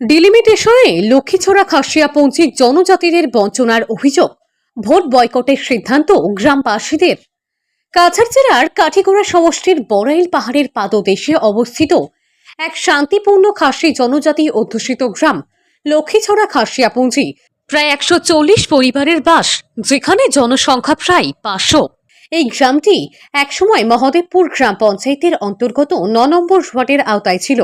ডিলিমিটেশনে লক্ষ্মীছড়া খাসিয়া পঞ্চিক জনজাতিদের বঞ্চনার অভিযোগ। ভোট বয়কটের সিদ্ধান্ত গ্রামবাসীদের। কাছাড় জেলার কাঠিগোড়া সমষ্টির বড়াইল পাহাড়ের পাদদেশে অবস্থিত এক শান্তিপূর্ণ খাসি জনজাতি অধ্যুষিত গ্রাম লক্ষ্মীছড়া খাসিয়াপুঞ্জি প্রায় একশো চল্লিশ পরিবারের বাস, যেখানে জনসংখ্যা প্রায় পাঁচশো। এই গ্রামটি একসময় মহদেবপুর গ্রাম পঞ্চায়েতের অন্তর্গত ন নম্বর ওয়ার্ডের আওতায় ছিল।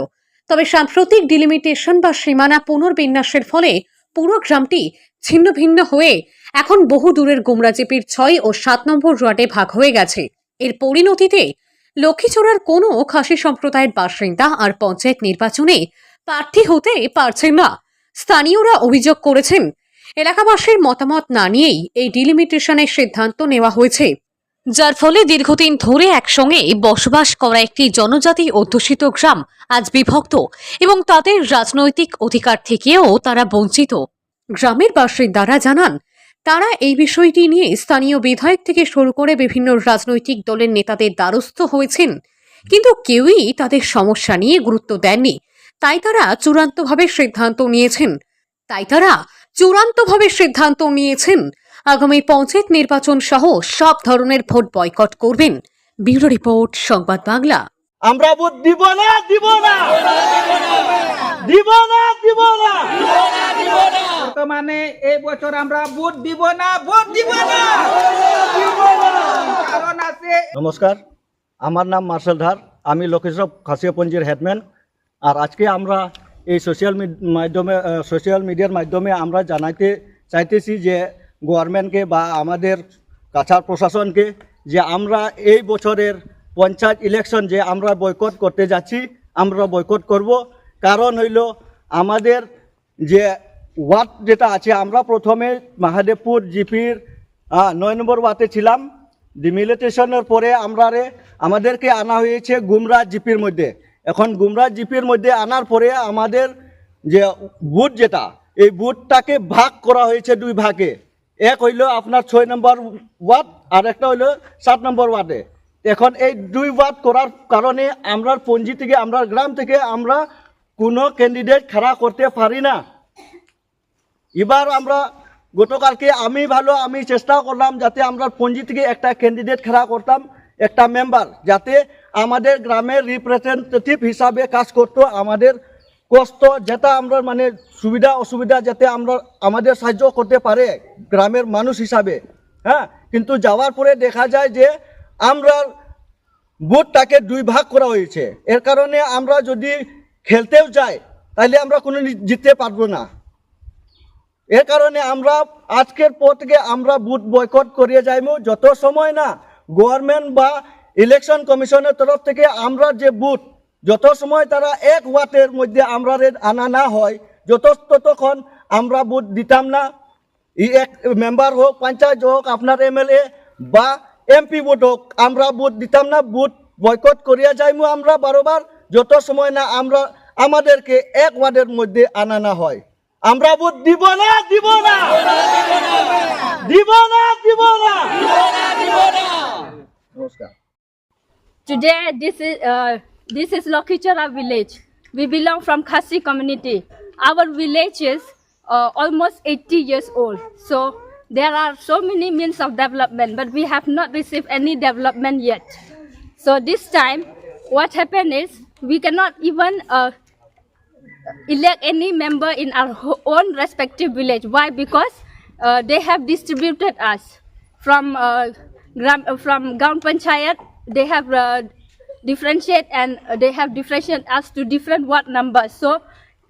তবে সাম্প্রতিক ডিলিমিটেশন বা সীমানা পুনর্বিন্যাসের ফলে পুরো গ্রামটি ছিন্ন ভিন্ন হয়ে এখন বহু দূরের গুমরাজেপির ছয় ও সাত নম্বর ওয়ার্ডে ভাগ হয়ে গেছে। এর পরিণতিতে লক্ষ্মীছড়ার কোনো খাসি সম্প্রদায়ের বাসিন্দা আর পঞ্চায়েত নির্বাচনে প্রার্থী হতে পারছেন না। স্থানীয়রা অভিযোগ করেছেন, এলাকাবাসীর মতামত না নিয়েই এই ডিলিমিটেশনের সিদ্ধান্ত নেওয়া হয়েছে। যার ফলে দীর্ঘদিন ধরে একসঙ্গে বসবাস করা একটি জনজাতি অধ্যুষিত গ্রাম আজ বিভক্ত এবং তাদের রাজনৈতিক অধিকার থেকেও তারা বঞ্চিত। গ্রামের বাসিন্দারা জানান, তারা এই বিষয়টি নিয়ে স্থানীয় বিধায়ক থেকে শুরু করে বিভিন্ন রাজনৈতিক দলের নেতাদের দ্বারস্থ হয়েছেন, কিন্তু কেউই তাদের সমস্যা নিয়ে গুরুত্ব দেননি। তাই তারা চূড়ান্তভাবে সিদ্ধান্ত নিয়েছেন। তাই তারা চূড়ান্তভাবে সিদ্ধান্ত নিয়েছেন আগামী পঞ্চায়েত নির্বাচন সহ সব ধরনের ভোট বয়কট করবেন। ব্যুরো রিপোর্ট সংবাদ বাংলা। আমরা ভোট দিব না দিব না। দিব না দিব না। বর্তমানে এই বছর আমরা ভোট দিব না ভোট দিব না। কারণ আছে নমস্কার আমার নাম মার্শাল ধার। আমি লক্ষ্মীসব খাসিয়াপঞ্জির হেডম্যান। আর আজকে আমরা এই সোশ্যাল মাধ্যমে সোশ্যাল মিডিয়ার মাধ্যমে আমরা জানাইতে চাইতেছি যে গভর্নমেন্টকে বা আমাদের কাছাড় প্রশাসনকে যে আমরা এই বছরের পঞ্চায়েত ইলেকশন যে আমরা বয়কট করতে যাচ্ছি, আমরা বয়কট করব। কারণ হইল আমাদের যে ওয়ার্ড যেটা আছে, আমরা প্রথমে মহাদেবপুর জিপির নয় নম্বর ওয়ার্ডে ছিলাম। ডিমিলিটেশনের পরে আমরা আমাদেরকে আনা হয়েছে গুমরা জিপির মধ্যে। এখন গুমরা জিপির মধ্যে আনার পরে আমাদের যে বুথ যেটা, এই বুথটাকে ভাগ করা হয়েছে দুই ভাগে। এক হইল আপনার ছয় নম্বর ওয়ার্ড, আর একটা হইল সাত নম্বর ওয়ার্ডে। এখন এই দুই ওয়ার্ড করার কারণে আমরা পঞ্জি থেকে আমরা গ্রাম থেকে আমরা কোনো ক্যান্ডিডেট খাড়া করতে পারি না। এবার আমরা গতকালকে আমি ভালো, আমি চেষ্টা করলাম যাতে আমরা পঞ্জি থেকে একটা ক্যান্ডিডেট খাড়া করতাম, একটা মেম্বার যাতে আমাদের গ্রামের রিপ্রেজেন্টেটিভ হিসাবে কাজ করতো আমাদের কষ্ট যেটা আমরা মানে সুবিধা, অসুবিধা যাতে আমরা আমাদের সাহায্য করতে পারে গ্রামের মানুষ হিসাবে হ্যাঁ? কিন্তু যাওয়ার পরে দেখা যায় যে আমরা বুথটাকে দুই ভাগ করা হয়েছে। এর কারণে আমরা যদি খেলতেও যাই তাহলে আমরা কোনো জিততে পারব না। এর কারণে আমরা আজকের পর থেকে আমরা বুথ বয়কট করিয়ে যাইব যত সময় না গভর্নমেন্ট বা ইলেকশন কমিশনের তরফ থেকে আমরা যে বুথ যত সময় তারা এক ওয়াটের মধ্যে আমরা আনা না হয় যত ততক্ষণ আমরা বুথ দিতাম না। ই এক মেম্বার হোক পঞ্চায়েত হোক আপনার এমএলএ বা এমপি ভোট হোক আমরা বুথ দিতাম না বুথ বয়কট করিয়া যাইমু আমরা বারবার যত সময় না আমরা আমাদেরকে এক ওয়ার্ডের মধ্যে আনা না হয়। আমরা ভোট দিব না দিব না! দিব না দিব না! নমস্কার। Today, this is uh, this is Lokhichara village. We belong from Khasi community. Our village is uh, almost 80 years old. So there are so many means of development, but we have not received any development yet. So this time, what happened is we cannot even uh, elect any member in our own respective village. Why? Because uh, they have distributed us from uh, from Gaon Panchayat. They have uh, differentiate and uh, they have differentiated us to different ward numbers. So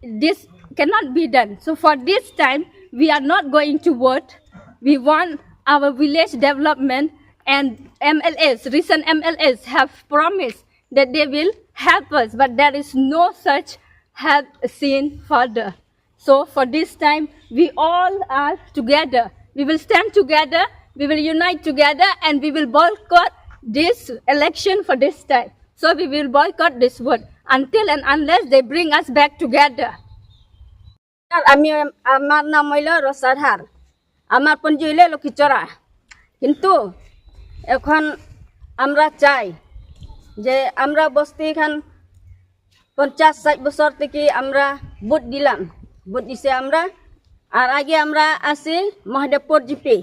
this cannot be done. So for this time, we are not going to vote. We want our village development and MLS, recent MLS have promised that they will help us, but there is no such help seen further. So for this time, we all are together. We will stand together, we will unite together, and we will boycott this election for this time. So we will boycott this vote until and unless they bring us back together. আমি আমার নাম হইল রসাধার আমার পঞ্জি হইল লক্ষ্মীচড়া কিন্তু এখন আমরা চাই যে আমরা বস্তি এখান পঞ্চাশ ষাট বছর থেকে আমরা ভোট দিলাম। ভোট দিছে আমরা। আর আগে আমরা আছি মহাদেবপুর জিপি,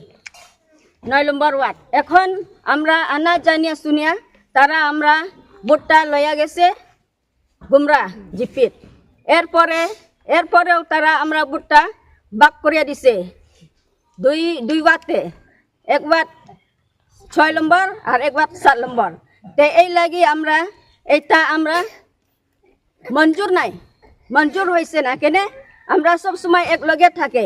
নয় নম্বর ওয়ার্ড। এখন আমরা আনা জানিয়া শুনিয়া তারা আমরা ভোটটা লইয়া গেছে, গুমরা জিপিত এরপরে, এরপরেও তারা আমরা ভোটটা বাক করিয়া দিছে। দুই দুই বাতে একবার ছয় নম্বর আর একবার সাত নম্বর। তে এই লাগি আমরা, এইটা আমরা মঞ্জুর নাই, মঞ্জুর হয়েছে না কেনে? আমরা সব সময় এক লগে থাকে।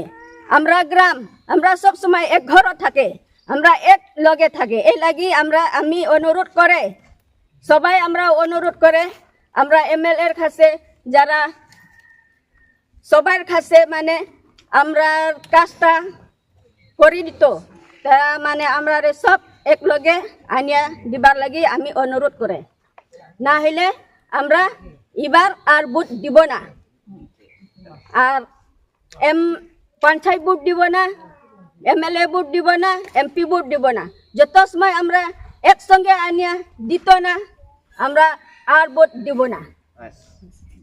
আমরা গ্রাম, আমরা সব সময় এক ঘরত থাকে। আমরা এক লগে থাকে। এই লাগি আমরা, আমি অনুরোধ করে সবাই আমরা অনুরোধ করে আমরা এম এল এর কাছে, যারা সবার কাছে মানে আমরা কাজটা করে দিত, তা মানে আমরা সব এক লগে আনিয়া দিবার লাগি আমি অনুরোধ করে। না হলে আমরা এবার আর বুট দিব না। আর এম পঞ্চায়েত বুট দিব না এম এল এ বুট দিব না, এমপি বুট দিব না। যত সময় আমরা একসঙ্গে আনিয়া দিত না আমরা আর ভোট দিব না।